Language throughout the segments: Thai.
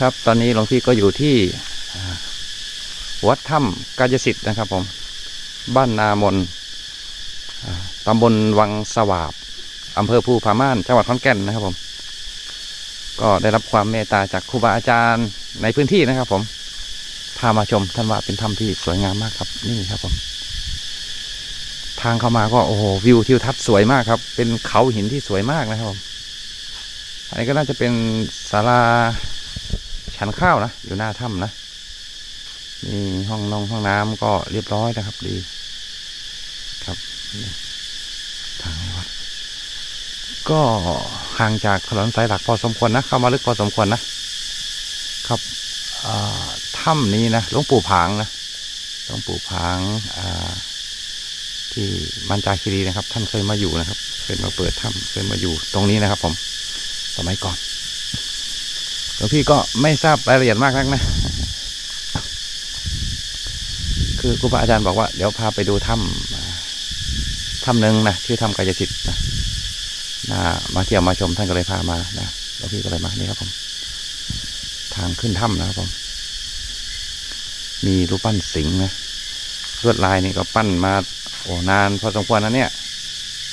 ครับ ตอนนี้หลวงพี่ก็อยู่ที่วัดถ้ำกายสิทธิ์นะครับผม บ้านนามนตำบลวังสวาบอำเภอภูผาม่าน จังหวัดขอนแก่นนะครับผม ก็ได้รับความเมตตาจากครูบาอาจารย์ในพื้นที่นะครับผม พามาชมท่านว่าเป็นถ้ำที่สวยงามมากครับนี่ครับผม ทางเข้ามาก็โอ้โหวิวทิวทัศน์สวยมากครับ เป็นเขาหินที่สวยมากนะครับผมอันนี้ก็น่าจะเป็นศาลา ฉันข้าวนะอยู่หน้าถ้ำนะนี่ห้องนองห้องน้ำก็เรียบร้อยนะครับ ดี ครับทางวัดก็ห่างจากถนนสายหลักพอสมควรนะ เข้ามาลึกพอสมควรนะ ครับถ้ำนี้นะหลวงปู่ผางนะหลวงปู่ผางที่มันจาคีรีนะครับ ท่านเคยมาอยู่นะครับ เคยมาเปิดถ้ำเคยมาอยู่ตรงนี้นะครับ ผมสมัยก่อน หลวงพี่ก็ไม่ทราบรายละเอียดมากนักนะ คือครูบาอาจารย์บอกว่า เดี๋ยวพาไปดูถ้ำอ่าถ้ำหนึ่งนะชื่อถ้ำกายสิทธิ์นะนะมาเที่ยวมาชมท่านก็เลยพามานะหลวงพี่ก็เลยมานี่ครับผม ทางขึ้นถ้ำนะครับผม มีรูปปั้นสิงห์นะลวดลายนี่ก็ปั้นมาโอ้นานพอสมควรนะเนี่ย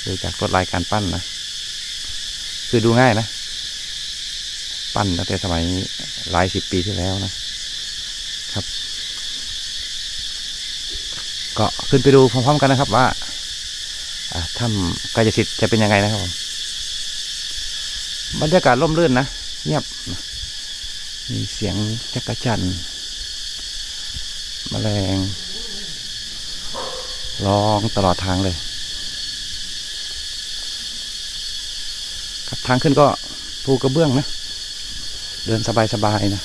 ดูจากลวดลายการปั้นนะ คือดูง่ายนะ ปั้นตั้งแต่สมัยหลายสิบปีที่แล้วนะครับ ก็ขึ้นไปดูพร้อมๆกันนะครับว่าถ้ำกายสิทธิ์จะเป็นยังไงนะครับผมบรรยากาศร่มรื่นนะเงียบมีเสียงจักระจันแมลงร้องตลอดทางเลย ครับทางขึ้นก็ภูกระเบื้องนะ เดินสบายๆนะ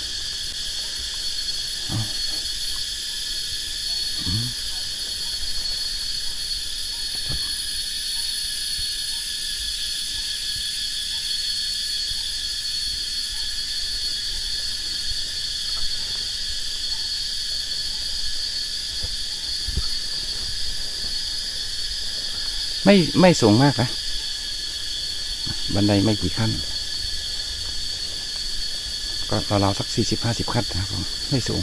ไม่ไม่สูงมากนะ บันไดไม่กี่ขั้น ก็ราวๆสักสี่สิบห้าสิบขั้นนะครับผมไม่สูง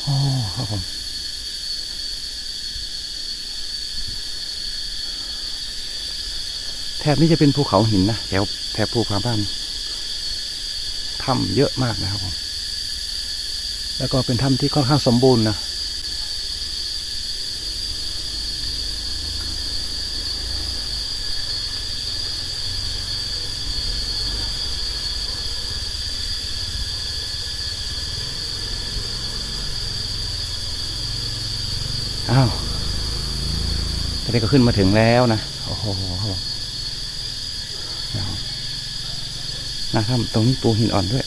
โอ้ครับผมแถบนี้จะเป็นภูเขาหินนะแถวแถบภูผาบ้านถ้ำเยอะมากนะครับผมแล้วก็เป็นถ้ำที่ค่อนข้างสมบูรณ์นะ อ้าวตอนนี้ก็ขึ้นมาถึงแล้วนะ โอ้โหครับอาหน้าถ้ำตรงนี้ปูหินอ่อนด้วย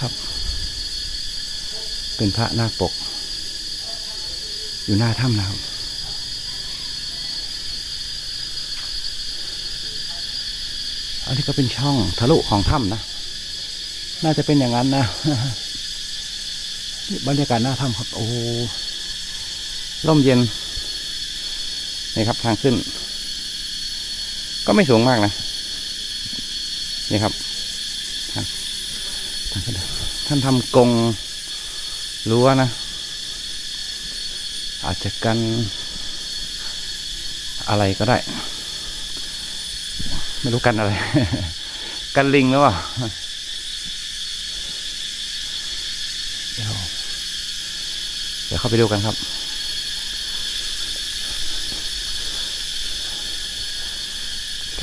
ครับ เป็นพระนาคปก อยู่หน้าถ้ำนะครับอันนี้ก็เป็นช่องทะลุของถ้ำนะ น่าจะเป็นอย่างนั้นนะ บรรยากาศหน้าถ้ำครับ โอ้ ร่มเย็นนี่ครับทางขึ้น ก็ไม่สูงมากนะนี่ครับทางทางขึ้นท่านทำกรงรั้วนะ อาจจะกันอะไรก็ได้ ไม่รู้กันอะไร กันลิงหรือเปล่าเดี๋ยวเดี๋ยวเข้าไปดูกันครับ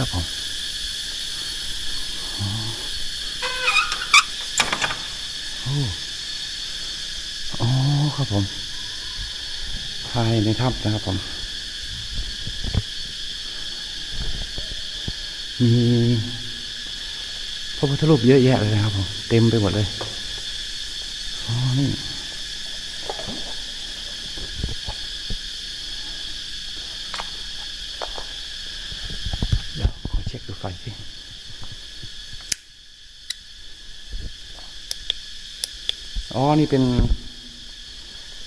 ครับผมอ๋อโอ้ครับผม ภายในถ้ำนะครับผม มีพระพุทธรูปเยอะแยะเลยนะครับผม เต็มไปหมดเลย อ๋อ นี่ เดี๋ยวขอเช็คดูไฟสิ อ๋อ นี่เป็น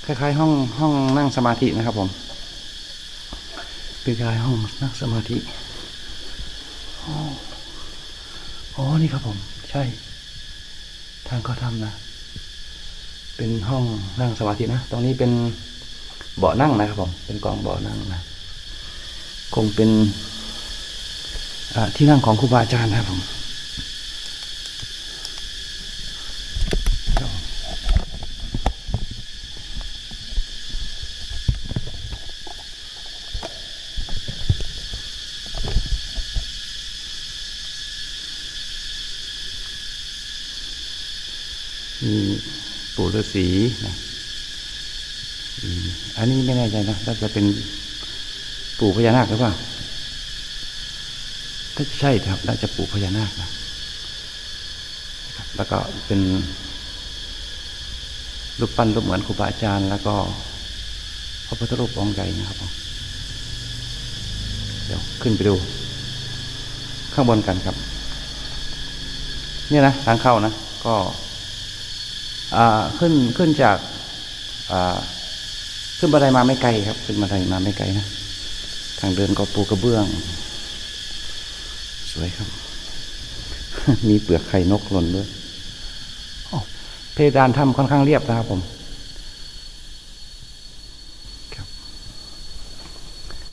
คล้ายๆห้องห้องนั่งสมาธินะครับผมเป็นคล้ายห้องนั่งสมาธิอ๋ออ๋อนี่ครับผม ใช่ ทางเขาทำนะ เป็นห้องนั่งสมาธินะ ตรงนี้เป็นเบาะนั่งนะครับผม เป็นกล่องเบาะนั่งนะ คงเป็นที่นั่งของครูบาอาจารย์นะครับผมปู่ ฤาษีนะอันนี้ไม่แน่ใจนะน่าจะเป็นปู่พญานาคหรือเปล่าถ้าใช่ครับ น่าจะปู่พญานาคนะแล้วก็เป็นรูปปั้นรูปเหมือนครูบาอาจารย์ แล้วก็พระพุทธรูปองค์ใหญ่นะครับเดี๋ยวขึ้นไปดู ข้างบนกันครับ เนี่ยนะทางเข้านะ ก็ ขึ้นขึ้นจากขึ้นบันไดมาไม่ไกลครับ ขึ้นบันไดมาไม่ไกลนะทางเดินก็ปูกระเบื้อง สวยครับ มีเปลือกไข่นกหล่นด้วยเพดานถ้ำค่อนข้างเรียบนะครับผมครับ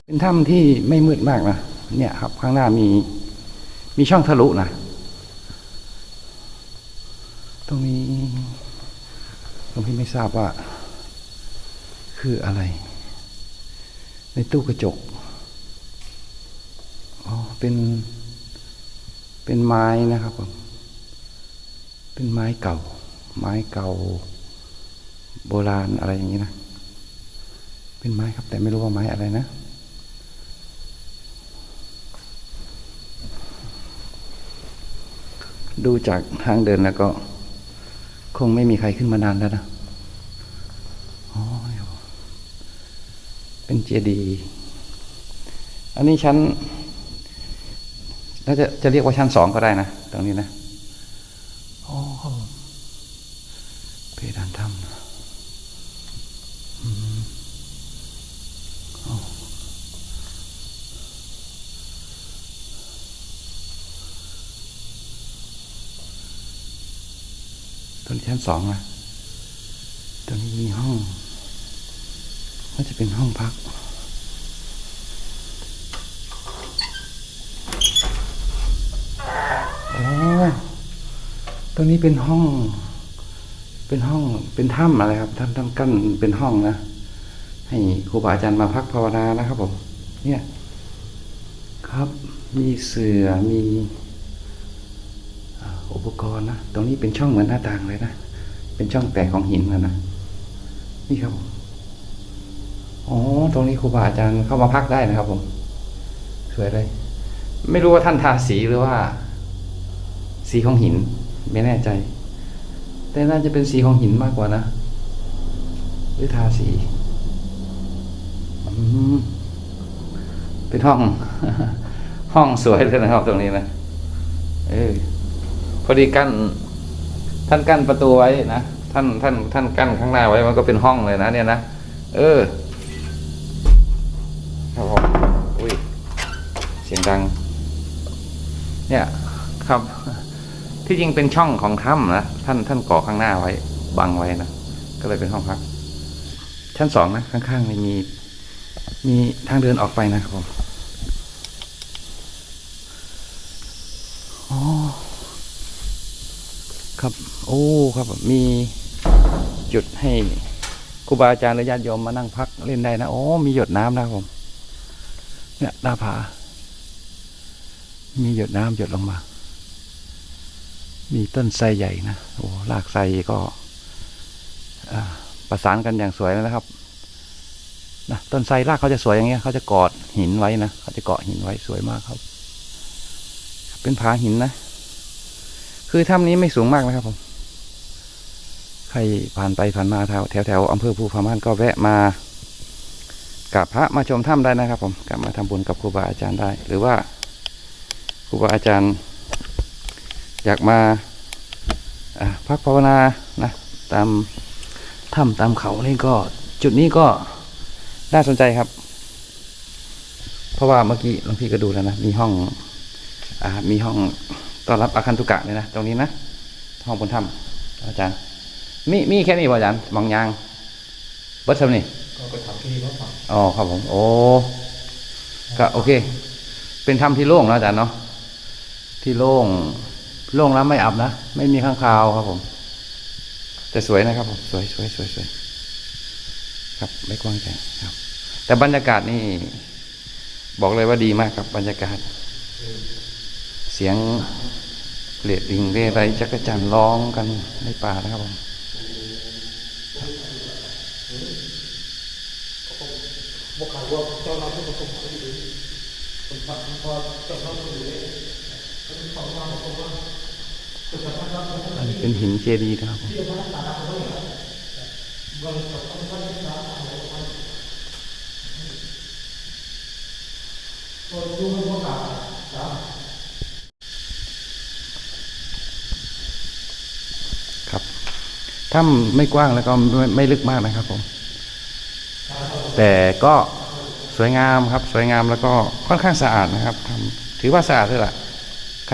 เป็นถ้ำที่ไม่มืดมากนะเนี่ยครับ ข้างหน้ามีมีช่องทะลุนะตรงนี้ หลวงพี่ไม่ทราบว่า คืออะไร ในตู้กระจกอ๋อเป็นเป็นไม้นะครับผมเป็นไม้เก่า ไม้เก่า โบราณอะไรอย่างนี้นะ เป็นไม้ครับ แต่ไม่รู้ว่าไม้อะไรนะดูจากทางเดินแล้วก็ คงไม่มีใครขึ้นมานานแล้วนะ อ๋อเนี่ย เป็นเจดีย์อันนี้ชั้นน่าจะจะเรียกว่าชั้นสองก็ได้นะตรงนี้นะอ๋อครับผมเพดานถ้ำนะอ๋อตรงนี้ชั้นสองนะตรงนี้มีห้อง น่าจะเป็นห้องพักอ๋อตรงนี้เป็นห้อง เป็นห้อง เป็นถ้ำอะไรครับถ้ำถ้ำกั้นเป็นห้องนะ ให้ครูบาอาจารย์มาพักภาวนานะครับผม เนี่ย ครับ มีเสือมีอุปกรณ์นะ ตรงนี้เป็นช่องเหมือนหน้าต่างเลยนะ เป็นช่องแตกของหินนะนะ นี่ครับผม อ๋อ ตรงนี้ครูบาอาจารย์เข้ามาพักได้นะครับ ผม สวยเลย ไม่รู้ว่าท่านทาสีหรือว่า สีของหิน ไม่แน่ใจ แต่น่าจะเป็นสีของหินมากกว่านะหรือทาสีอเป็นห้อง ห้องสวยเลยนะครับ ตรงนี้นะเออพอดีกั้นท่านกั้นประตูไว้นะท่านท่านท่านกั้นข้างหน้าไว้มันก็เป็นห้องเลยนะเนี่ยนะเออ ดัง เนี่ยครับ ที่จริงเป็นช่องของถ้ำนะท่านท่านก่อข้างหน้าไว้ บังไว้นะก็เลยเป็นห้องพัก ชั้นสองนะข้างๆมีมีทางเดินออกไปนะครับผมอ๋อครับ โอ้ครับมีจุดให้ครูบาอาจารย์หรือญาติโยมมานั่งพักเล่นได้นะโอ้มีหยดน้ำนะครับผม เนี่ยหน้าผา มีหยดน้ำหยดลงมา มีต้นไทรใหญ่นะ โอ้รากไทรก็ประสานกันอย่างสวยเลยนะครับนะต้นไทรรากเขาจะสวยอย่างเงี้ยเขาจะกอดหินไว้นะเขาจะเกาะหินไว้สวยมากครับ เป็นผาหินนะ คือถ้ำนี้ไม่สูงมากนะครับผมใครผ่านไปผ่านมาแถวแถวแถวอำเภอภูพาม่านก็แวะมากราบพระมาชมถ้ำได้นะครับผมกลับมาทำบุญกับครูบาอาจารย์ได้ หรือว่า รูบาอาจารย์ อยากมาอ่าพักภาวนานะตามถ้ำตามเขานี่ก็จุดนี้ก็น่าสนใจครับ เพราะว่าเมื่อกี้หลวงพี่ก็ดูแล้วนะ มีห้องอ่ามีห้องต้อนรับอาคันตุกะเนี่ยนะ ตรงนี้นะ ห้องบนถ้อาจารย์ มีมีแค่นี้ป่ะอาจารย์มองยางเบิดเท่านี้ก็ไปทำที่นี่มาฝากอ๋อครับผม โอ้ก็โอเค เป็นถ้ำที่โล่งนะอาจารย์เนาะ ที่โล่งโล่งแล้วไม่อับนะ ไม่มีข้างคาวครับผม แต่สวยนะครับผมสวยสวยสวยสวยครับไม่กว้างใจครับ แต่บรรยากาศนี่ บอกเลยว่าดีมากครับ บรรยากาศ เสียงเรียดดิงเรไรจักรจันร้องกันในป่านะครับผมบอกขาวว่าเจ้าเราผู้ประสบภัยอยู่คนพักพอเจ้าอยู่เลยเขาเป็นของเราของเราจะสามารถรับได้ อันนี้เป็นหินเจดีย์นะครับผมครับถ้ำไม่กว้างแล้วก็ไม่ไม่ลึกมากนะครับผม แต่ก็สวยงามครับ สวยงามแล้วก็ค่อนข้างสะอาดนะครับทำถือว่าสะอาดเลยล่ะ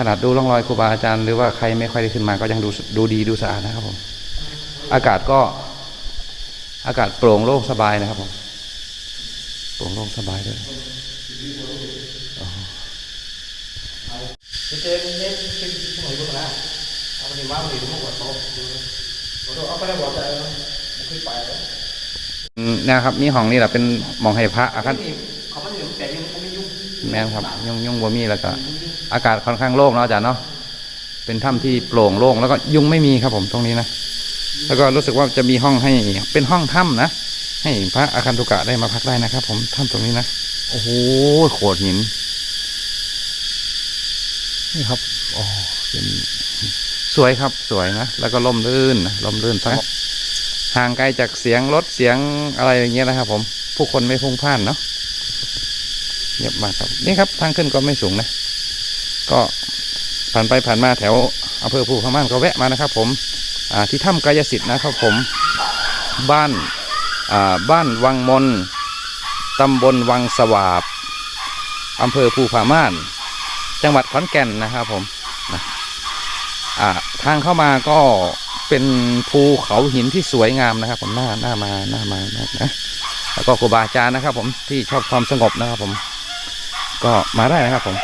ขนาดดูร่องรอยครูบาอาจารย์หรือว่าใครไม่ค่อยได้ขึ้นมาก็ยังดูดูดีดูสะอาดนะครับผม อากาศก็อากาศโปร่งโล่งสบายนะครับผมโปร่งโล่งสบายเลยเจ๊เน้นเป็นสมัยโบราณเอาไปว่ามันอยู่ที่หัวโต๊ะดูเอาไปได้หัวใจมันขึ้นไปแล้วอืมเนะครับ มีห้องนี่แหละเป็นหมองให้พระอาคารเขาไม่ถึง แม่นครับยุ่งยุ่งบ่มีแล้วก็ อากาศค่อนข้างโล่งเนาะอาจารย์เนาะเป็นถ้ำที่โปร่งโล่งแล้วก็ยุงไม่มีครับผมตรงนี้นะแล้วก็รู้สึกว่าจะมีห้องให้เป็นห้องถ้ำนะ ให้พระอาคันตุกะได้มาพักได้นะครับ ผมถ้ำตรงนี้นะโอ้โหโขดหินนี่ครับโอ้เป็นสวยครับสวยนะแล้วก็ล่มลื่นนะล่มลื่นสงบห่างไกลจากเสียงรถเสียงอะไรอย่างเงี้ยนะครับ ผม ผู้คนไม่พุ่งพล่านเนาะ เงียบมากครับนี่ครับทางขึ้นก็ไม่สูงนะ ก็ผ่านไปผ่านมาแถวอำเภอภูพม่านก็แวะมานะครับ ผมที่ถ้ำกายสิทธิ์นะครับผมบ้านบ้านวังมนตำบลวังสวาบอำเภอภูพม่าน จังหวัดขอนแก่นนะครับผมนะทางเข้ามาก็เป็นภูเขาหินที่สวยงามนะครับ ผมหน้าหน้ามาหน้ามานะแล้วก็ครูบาอาจารย์นะครับ ผมที่ชอบความสงบนะครับผม ก็มาได้นะครับผม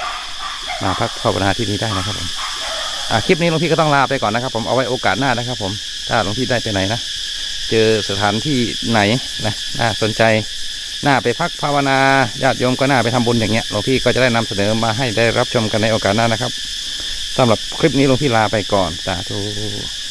มาพักภาวนาที่นี่ได้นะครับผมอ่าคลิปนี้หลวงพี่ก็ต้องลาไปก่อนนะครับ ผมเอาไว้โอกาสหน้านะครับ ผม ถ้าหลวงพี่ได้ไปไหนนะเจอสถานที่ไหนนะน่าสนใจน่าไปพักภาวนาญาติโยมก็น่าไปทำบุญอย่างเงี้ยหลวงพี่ก็จะได้นำเสนอมาให้ได้รับชมกันในโอกาสหน้านะครับสำหรับคลิปนี้หลวงพี่ลาไปก่อนสาธุ